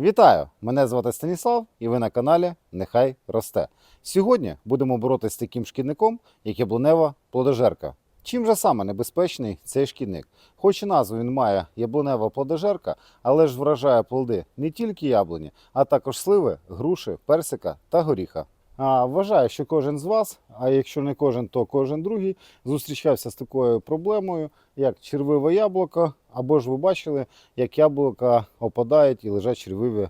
Вітаю! Мене звати Станіслав, і ви на каналі Нехай росте. Сьогодні будемо боротися з таким шкідником, як яблунева плодожерка. Чим же саме небезпечний цей шкідник? Хоч і назву він має яблунева плодожерка, але ж вражає плоди не тільки яблуні, а також сливи, груші, персика та горіха. Вважаю, що кожен з вас, а якщо не кожен, то кожен другий, зустрічався з такою проблемою, як червиве яблуко, або ж ви бачили, як яблука опадають і лежать червиві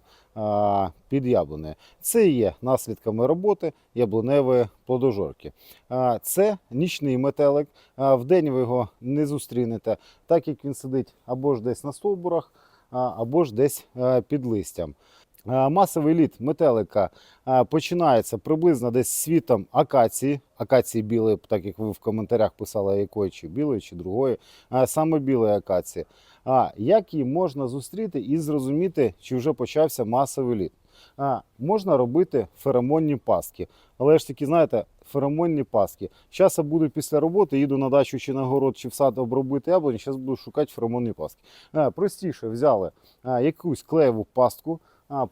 під яблунею. Це і є наслідками роботи яблуневої плодожорки. Це нічний метелик. А, Вдень ви його не зустрінете, так як він сидить або ж десь на стовбурах, або ж десь під листям. А, Масовий літ метелика починається приблизно десь світом акації, акації білої, так як ви в коментарях писали, якої чи білої, чи другої, саме білої акації. А як її можна зустріти і зрозуміти, чи вже почався масовий літ? А, можна робити феромонні пастки. Але ж таки, знаєте, феромонні пастки. Зараз я буду після роботи, їду на дачу чи на город, чи в сад обробити яблуні, зараз буду шукати феромонні пастки. А, простіше взяли а, якусь клеєву пастку,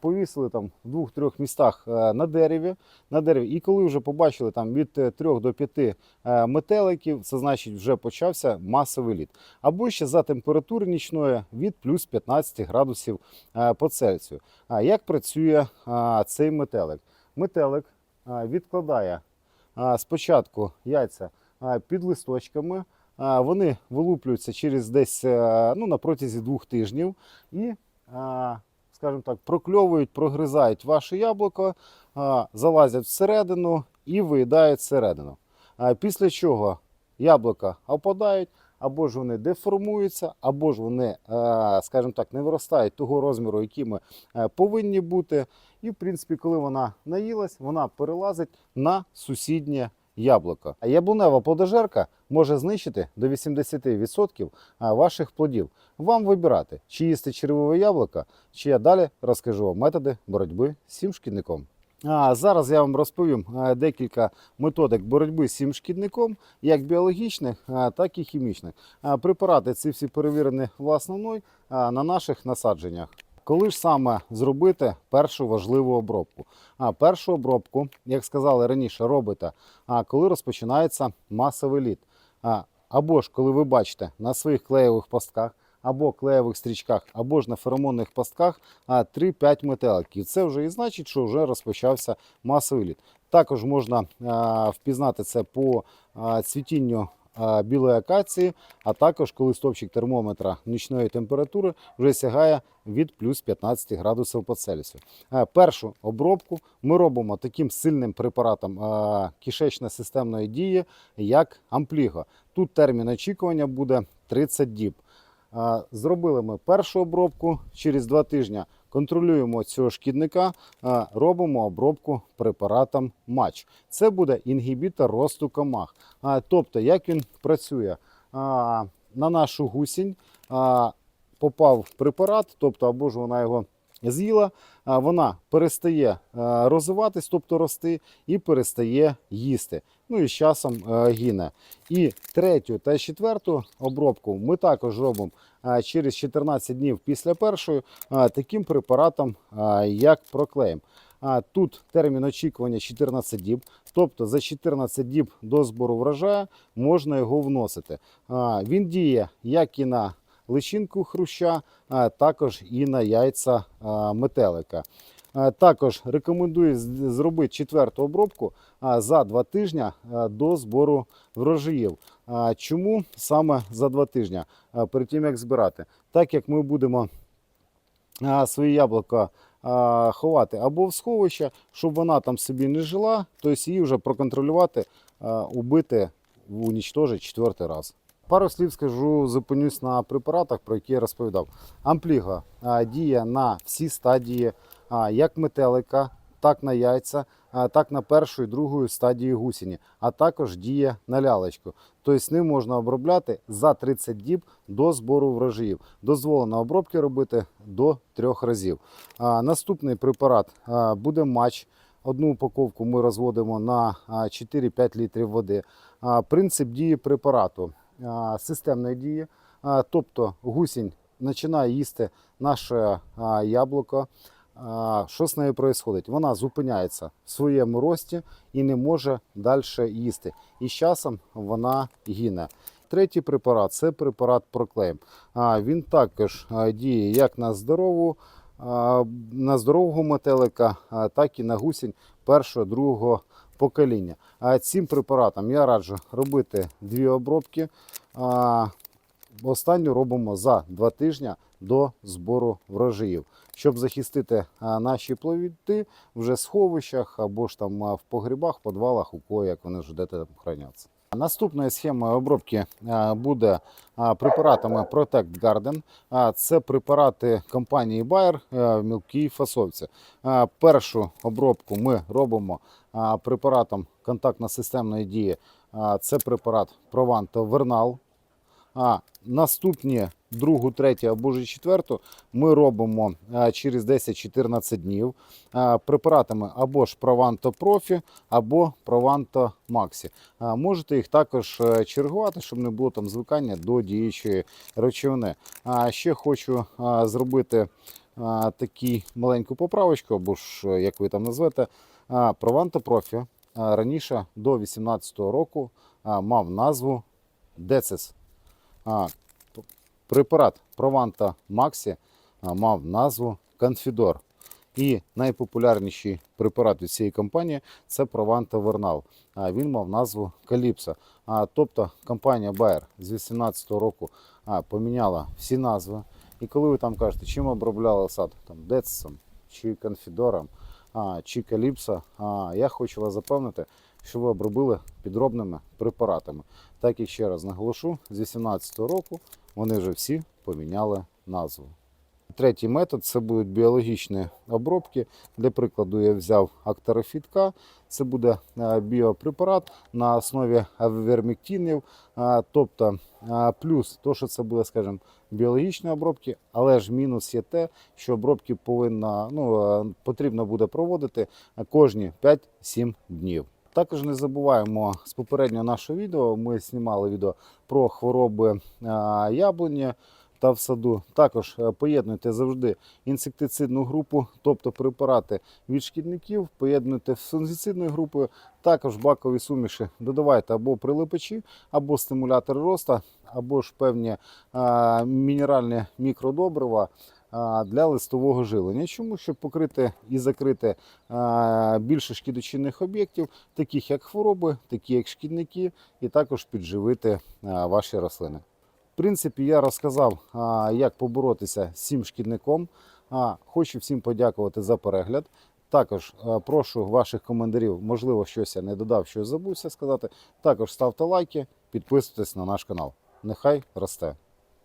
повісили там в двох-трьох містах е, на дереві, на дереві. І коли вже побачили там від 3 до 5 е, метеликів, це значить вже почався масовий літ. Або ще за температури нічної від плюс 15 градусів е, по Цельсію. А як працює цей метелик? Метелик відкладає спочатку яйця під листочками. Вони вилуплюються через десь е, ну, на протязі двох тижнів і, скажімо так, прокльовують, прогризають ваше яблуко, залазять всередину і виїдають всередину. Після чого яблука опадають, або ж вони деформуються, або ж вони, скажімо так, не виростають того розміру, якими е, повинні бути. І, в принципі, коли вона наїлась, вона перелазить на сусіднє яблуко. А яблунева плодожерка може знищити до 80% ваших плодів. Вам вибирати, чи їсти червове яблуко, чи я далі розкажу вам методи боротьби з цим шкідником. А зараз я вам розповім декілька методик боротьби з цим шкідником, як біологічних, так і хімічних. Препарати ці всі перевірені власною на наших насадженнях. Коли ж саме зробити першу важливу обробку? А першу обробку, як сказали раніше, робите, а коли розпочинається масовий літ. А, або ж коли ви бачите на своїх клеєвих пастках, або клеєвих стрічках, або ж на феромонних пастках 3-5 метеликів. Це вже і значить, що вже розпочався масовий літ. Також можна а, впізнати це по а, цвітінню білої акації, а також коли стопчик термометра нічної температури вже сягає від плюс 15 градусів по Цельсію. Першу обробку ми робимо таким сильним препаратом кишечно-системної дії, як ампліго. Тут термін очікування буде 30 діб. Зробили ми першу обробку через два тижні. Контролюємо цього шкідника, е, робимо обробку препаратом матч. Це буде інгібітор росту комах. Тобто, як він працює на нашу гусінь, попав препарат, тобто або ж вона його з'їла, вона перестає розвиватись, тобто рости, і перестає їсти. Ну і з часом а, гине. І третю та четверту обробку ми також робимо через 14 днів після першої таким препаратом, як проклеєм. Тут термін очікування 14 діб, тобто за 14 діб до збору врожаю можна його вносити. Він діє як і на личинку хруща, а також і на яйця метелика. Також рекомендую зробити четверту обробку за два тижні до збору врожаїв. Чому саме за два тижні перед тим як збирати? Так як ми будемо свої яблука ховати або в сховище, щоб вона там собі не жила, тобто її вже проконтролювати, убити, унічтожити четвертий раз. Пару слів скажу, зупинюсь на препаратах, про які я розповідав. Ампліга діє на всі стадії, як метелика, так на яйця, так на першу і другу стадії гусені, а також діє на лялечку. Тобто ним можна обробляти за 30 діб до збору врожаїв. Дозволено обробки робити до трьох разів. Наступний препарат буде матч. Одну упаковку ми розводимо на 4-5 літрів води. Принцип дії препарату системної дії, тобто гусінь починає їсти наше яблуко. Що з нею відбувається? Вона зупиняється в своєму рості і не може далі їсти. І з часом вона гине. Третій препарат це препарат Проклейм. Він також діє як на здорову, на здорового метелика, так і на гусінь першого, другого покоління. А цим препаратом я раджу робити дві обробки. А, Останню робимо за два тижні до збору врожаїв, щоб захистити наші плоди вже в сховищах або ж там в погрібах, подвалах, у кого як вони вже де там храняться. Наступною схемою обробки буде препаратами Protect Garden. Це препарати компанії Bayer е, в мілкій фасовці. Першу обробку ми робимо препаратом контактно-системної дії. Це препарат Provanto Vernal. А наступні другу, третю або ж четверту ми робимо через 10-14 днів препаратами або ж Provanto Profi, або Maxi. А, можете їх також е, чергувати, щоб не було там звикання до діючої речовини. А ще хочу зробити а, такі маленьку поправочку, або ж як ви там назвете, Profi а, раніше до 2018 року мав назву п- препарат Прованта Максі мав назву Конфідор. І найпопулярніший препарат від цієї компанії це Прованта Вернал. Він мав назву Каліпсо. А, тобто компанія Bayer з 2018 року поміняла всі назви. І коли ви там кажете, чим обробляли сад, там Децисом чи Конфідором, чи каліпса, а, я хочу вас запевнити, що ви обробили підробними препаратами. Так і ще раз наголошу, з 2018 року вони вже всі поміняли назву. Третій метод це будуть біологічні обробки. Для прикладу, я взяв актарофітка. Це буде е, біопрепарат на основі верміктинів. Е, Тобто, е, плюс то, що це буде, скажімо, біологічні обробки, але ж мінус є те, що обробки повинна, ну, потрібно буде проводити кожні 5-7 днів. Також не забуваємо з попереднього нашого відео. Ми знімали відео про хвороби яблуні та в саду. Також е, поєднуйте завжди інсектицидну групу, тобто препарати від шкідників, поєднуйте з фунгіцидною групою. Також бакові суміші додавайте або прилипачі, або стимулятори росту, або ж певні е, мінеральні мікродобрива для листового жилення. Чому? Щоб покрити і закрити більше шкідочинних об'єктів, таких як хвороби, такі як шкідники, і також підживити ваші рослини. Принципі, я розказав, як поборотися з цим шкідником. Хочу всім подякувати за перегляд. Також е, прошу ваших коментарів, можливо, щось я не додав, щось забувся сказати. Також ставте лайки, підписуйтесь на наш канал. Нехай росте.